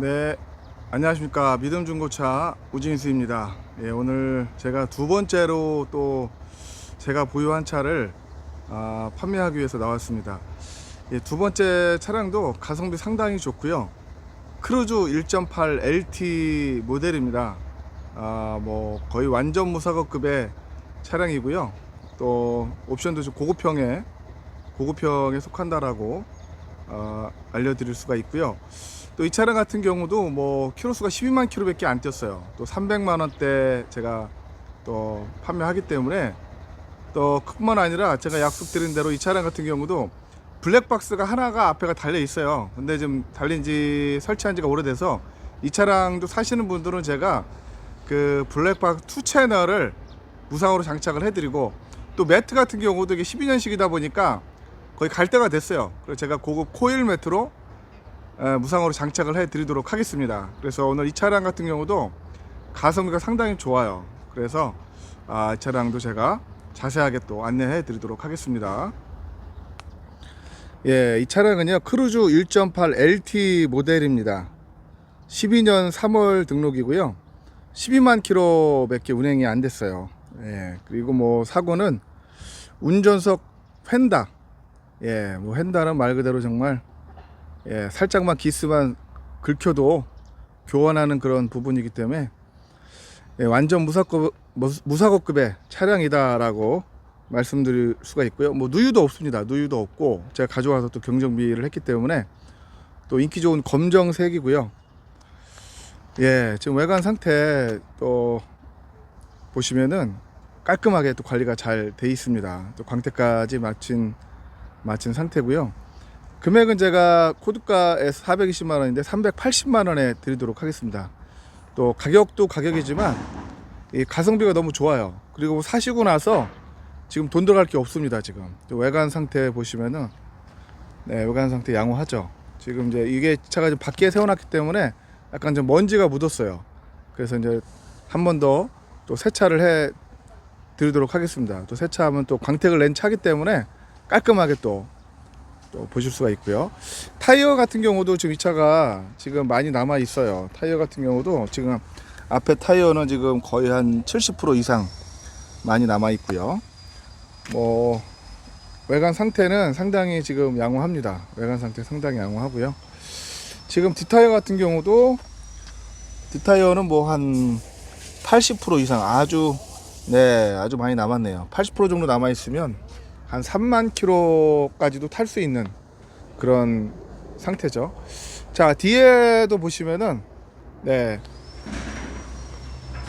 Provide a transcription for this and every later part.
네, 안녕하십니까. 믿음 중고차 우진수입니다. 예, 오늘 제가 두 번째로 또 제가 보유한 차를 아, 판매하기 위해서 나왔습니다. 예, 두 번째 차량도 가성비 상당히 좋고요. 크루즈 1.8 LT 모델입니다. 아, 뭐 거의 완전 무사고급의 차량이고요. 또 옵션도 좀 고급형에 고급형에 속한다라고 어, 알려드릴 수가 있고요. 또 이 차량 같은 경우도 뭐 키로수가 12만 킬로밖에 안 뛰었어요. 또 300만 원대 제가 또 판매하기 때문에 또 뿐만 아니라 제가 약속드린 대로 이 차량 같은 경우도 블랙박스가 하나가 앞에가 달려 있어요. 근데 지금 달린 지 설치한 지가 오래돼서 이 차량도 사시는 분들은 제가 그 블랙박스 2 채널을 무상으로 장착을 해드리고 또 매트 같은 경우도 이게 12년식이다 보니까 거의 갈 때가 됐어요. 그래서 제가 고급 코일 매트로 에, 무상으로 장착을 해 드리도록 하겠습니다. 그래서 오늘 이 차량 같은 경우도 가성비가 상당히 좋아요. 그래서 아, 이 차량도 제가 자세하게 또 안내해 드리도록 하겠습니다. 예, 이 차량은요 크루즈 1.8 LT 모델입니다. 12년 3월 등록이고요. 12만 킬로밖에 운행이 안 됐어요. 예, 그리고 뭐 사고는 운전석 휀다. 예, 뭐 휀다는 말 그대로 정말 예, 살짝만 기스만 긁혀도 교환하는 그런 부분이기 때문에 예, 완전 무사급, 무사- 무사고급의 차량이다라고 말씀드릴 수가 있고요. 뭐 누유도 없습니다. 누유도 없고 제가 가져와서 또 경정비를 했기 때문에 또 인기 좋은 검정색이고요. 예, 지금 외관 상태 또 보시면은 깔끔하게 또 관리가 잘 돼 있습니다. 또 광택까지 마친 마친 상태고요. 금액은 제가 코드가에서 420만 원인데 380만 원에 드리도록 하겠습니다. 또 가격도 가격이지만 이 가성비가 너무 좋아요. 그리고 사시고 나서 지금 돈 들어갈 게 없습니다. 지금 또 외관 상태 보시면은 네 외관 상태 양호하죠. 지금 이제 이게 차가 좀 밖에 세워놨기 때문에 약간 좀 먼지가 묻었어요. 그래서 이제 한 번 더 또 세차를 해 드리도록 하겠습니다. 또 세차하면 또 광택을 낸 차기 때문에 깔끔하게 또, 또 보실 수가 있고요. 타이어 같은 경우도 지금 이 차가 지금 많이 남아 있어요. 타이어 같은 경우도 지금 앞에 타이어는 지금 거의 한 70% 이상 많이 남아 있고요. 뭐 외관 상태는 상당히 지금 양호합니다. 외관 상태 상당히 양호하고요. 지금 뒷타이어 같은 경우도 뒷타이어는 뭐 한 80% 이상 아주 네 아주 많이 남았네요. 80% 정도 남아 있으면 한 3만 킬로까지도 탈 수 있는 그런 상태죠. 자 뒤에도 보시면은 네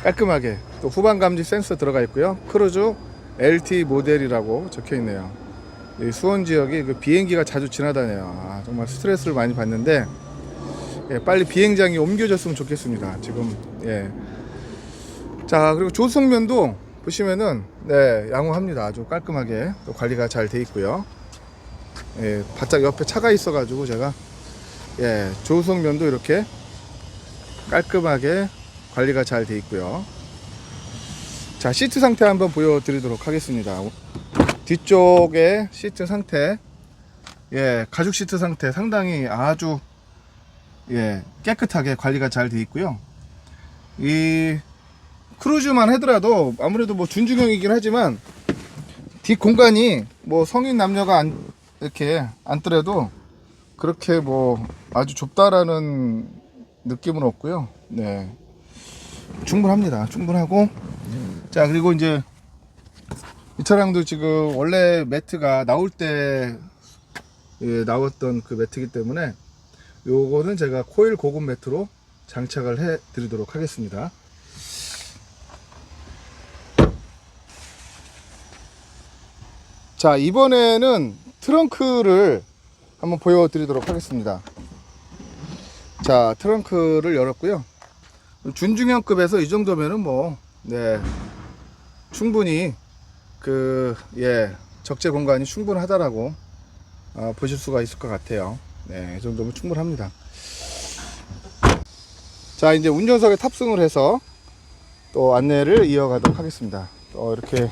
깔끔하게 또 후방 감지 센서 들어가 있고요. 크루즈 LT 모델이라고 적혀 있네요. 이 수원 지역이 그 비행기가 자주 지나다녀요. 아, 정말 스트레스를 많이 받는데 예, 빨리 비행장이 옮겨졌으면 좋겠습니다. 지금 예. 자 그리고 조성면도 보시면은 네 양호합니다. 아주 깔끔하게 또 관리가 잘 돼 있고요. 예, 바짝 옆에 차가 있어 가지고 제가 예 조성면도 이렇게 깔끔하게 관리가 잘 돼 있고요. 자 시트 상태 한번 보여드리도록 하겠습니다. 뒤쪽에 시트 상태 예 가죽 시트 상태 상당히 아주 예 깨끗하게 관리가 잘 돼 있고요. 이 크루즈만 하더라도 아무래도 뭐 준중형이긴 하지만 뒷 공간이 뭐 성인 남녀가 안, 이렇게 앉더라도 그렇게 뭐 아주 좁다라는 느낌은 없고요. 네. 충분합니다. 충분하고 자 그리고 이제 이 차량도 지금 원래 매트가 나올 때 예, 나왔던 그 매트이기 때문에 요거는 제가 코일 고급 매트로 장착을 해 드리도록 하겠습니다. 자 이번에는 트렁크를 한번 보여드리도록 하겠습니다. 자 트렁크를 열었고요. 준중형급에서 이 정도면은 뭐네 충분히 그 예 적재 공간이 충분하다라고 아, 보실 수가 있을 것 같아요. 네이 정도면 충분합니다. 자 이제 운전석에 탑승을 해서 또 안내를 이어가도록 하겠습니다. 또 이렇게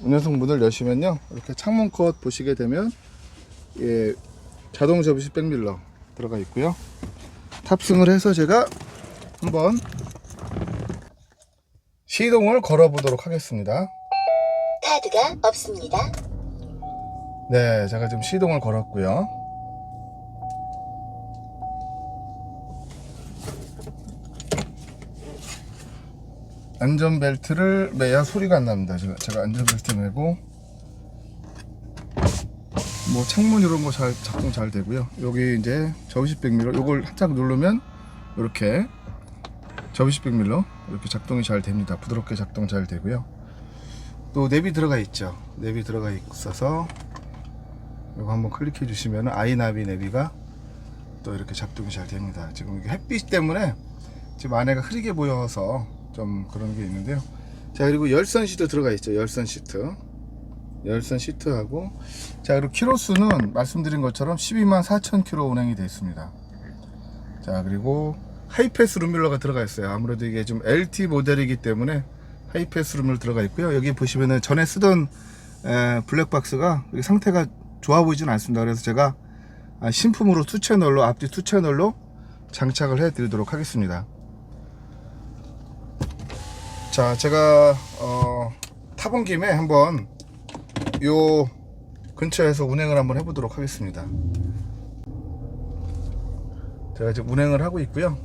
운전석 문을 여시면요 이렇게 창문 컷 보시게 되면 예, 자동 접이식 백밀러 들어가 있고요 탑승을 해서 제가 한번 시동을 걸어 보도록 하겠습니다. 카드가 없습니다. 네, 제가 지금 시동을 걸었고요. 안전벨트를 매야 소리가 안 납니다. 제가, 제가 안전벨트 매고 뭐 창문 이런 거 잘 작동 잘 되고요. 여기 이제 접이식 백밀러 요걸 한짝 누르면 이렇게 접이식 백밀러 이렇게 작동이 잘 됩니다. 부드럽게 작동 잘 되고요. 또 내비 들어가 있죠. 내비 들어가 있어서 이거 한번 클릭해 주시면 아이나비 내비가 또 이렇게 작동이 잘 됩니다. 지금 이게 햇빛 때문에 지금 안에가 흐리게 보여서 좀 그런 게 있는데요. 자 그리고 열선 시트 들어가 있죠. 열선 시트. 열선 시트하고 자 그리고 키로수는 말씀드린 것처럼 12만 4천 킬로 운행이 되어 있습니다. 자 그리고 하이패스 룸밀러가 들어가 있어요. 아무래도 이게 좀 LT 모델이기 때문에 하이패스 룸밀러 들어가 있고요. 여기 보시면은 전에 쓰던 에, 블랙박스가 상태가 좋아 보이진 않습니다. 그래서 제가 아, 신품으로 투 채널로 앞뒤 투 채널로 장착을 해 드리도록 하겠습니다. 자, 제가 어, 타본 김에 한번 요 근처에서 운행을 한번 해보도록 하겠습니다. 제가 지금 운행을 하고 있고요.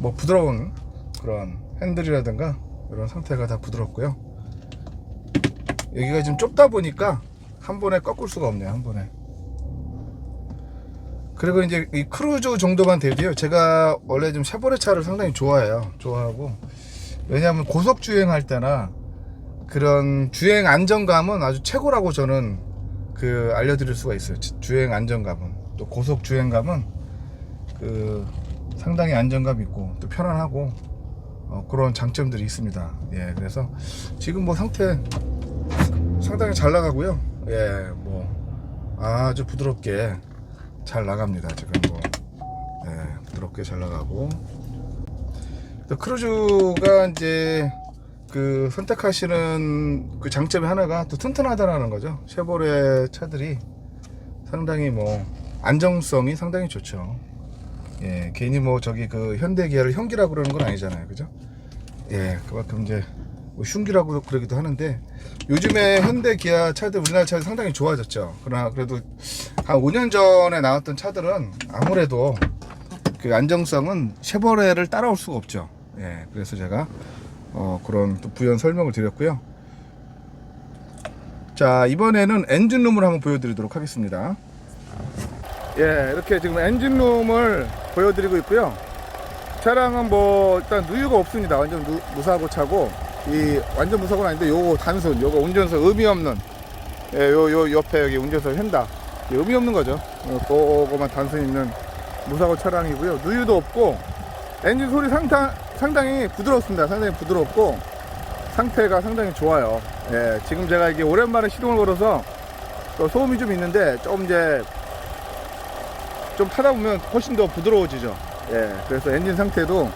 뭐 부드러운 그런 핸들이라든가 이런 상태가 다 부드럽고요. 여기가 좀 좁다 보니까 한 번에 꺾을 수가 없네요. 한 번에. 그리고 이제 이 크루즈 정도만 돼도요. 제가 원래 좀 쉐보레 차를 상당히 좋아해요. 좋아하고 왜냐하면 고속 주행할 때나 그런 주행 안정감은 아주 최고라고 저는 그 알려드릴 수가 있어요. 주- 주행 안정감은 또 고속 주행감은 그 상당히 안정감 있고 또 편안하고 어, 그런 장점들이 있습니다. 예, 그래서 지금 뭐 상태 상당히 잘 나가고요. 예, 뭐 아주 부드럽게 잘 나갑니다. 지금 뭐 예, 부드럽게 잘 나가고 또 크루즈가 이제 그 선택하시는 그 장점이 하나가 또 튼튼하다라는 거죠. 쉐보레 차들이 상당히 뭐 안정성이 상당히 좋죠. 예, 괜히 뭐 저기 그 현대 기아를 현기라고 그러는 건 아니잖아요. 그죠? 예, 그만큼 이제 뭐 흉기라고 그러기도 하는데 요즘에 현대 기아 차들 우리나라 차들 상당히 좋아졌죠. 그러나 그래도 한 5년 전에 나왔던 차들은 아무래도 그 안정성은 쉐보레를 따라올 수가 없죠. 예, 그래서 제가 어, 그런 또 부연 설명을 드렸고요. 자, 이번에는 엔진룸을 한번 보여드리도록 하겠습니다. 예, 이렇게 지금 엔진룸을 보여드리고 있고요. 차량은 뭐 일단 누유가 없습니다. 완전 누- 무사고 차고 이 완전 무사고는 아닌데 요거 단순, 요거 운전석 의미 없는 예, 요, 요 옆에 여기 운전석 휀다 의미 없는 거죠. 어, 그거만 단순히 있는 무사고 차량이고요. 누유도 없고 엔진 소리 상당, 상당히 부드럽습니다. 상당히 부드럽고 상태가 상당히 좋아요. 예, 지금 제가 이게 오랜만에 시동을 걸어서 또 소음이 좀 있는데 좀 이제 좀 타다 보면 훨씬 더 부드러워지죠. 예, 그래서 엔진 상태도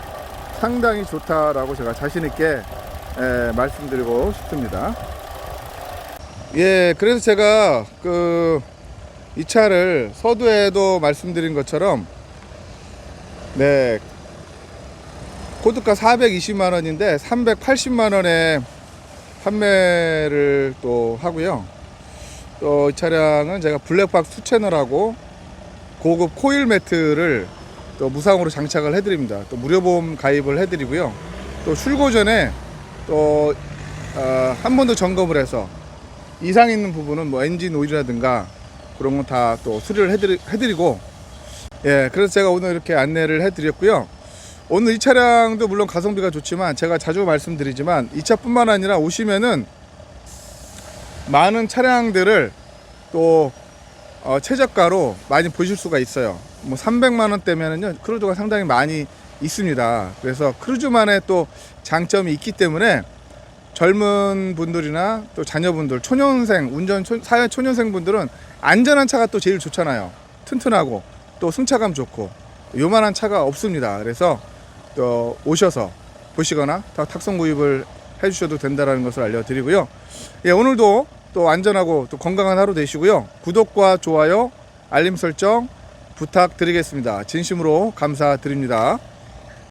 상당히 좋다라고 제가 자신 있게 예, 말씀드리고 싶습니다. 예, 그래서 제가 그 이 차를 서두에도 말씀드린 것처럼 네 코드가 420만 원인데 380만 원에 판매를 또 하고요. 또 이 차량은 제가 블랙박스 2 채널하고 고급 코일 매트를 또 무상으로 장착을 해드립니다. 또 무료 보험 가입을 해드리고요. 또 출고 전에 또 한 번 더 점검을 해서 이상 있는 부분은 뭐 엔진 오일이라든가 그런 건 다 또 수리를 해드리, 해드리고 예 그래서 제가 오늘 이렇게 안내를 해드렸고요. 오늘 이 차량도 물론 가성비가 좋지만 제가 자주 말씀드리지만 이 차뿐만 아니라 오시면은 많은 차량들을 또 어, 최저가로 많이 보실 수가 있어요. 뭐 300만 원대면은요 크루즈가 상당히 많이 있습니다. 그래서 크루즈만의 또 장점이 있기 때문에 젊은 분들이나 또 자녀분들, 초년생, 운전 초, 사회 초년생 분들은 안전한 차가 또 제일 좋잖아요. 튼튼하고 또 승차감 좋고 요만한 차가 없습니다. 그래서 또 오셔서 보시거나 다 탁송 구입을 해주셔도 된다라는 것을 알려드리고요. 예, 오늘도 또 안전하고 또 건강한 하루 되시고요. 구독과 좋아요, 알림 설정 부탁드리겠습니다. 진심으로 감사드립니다.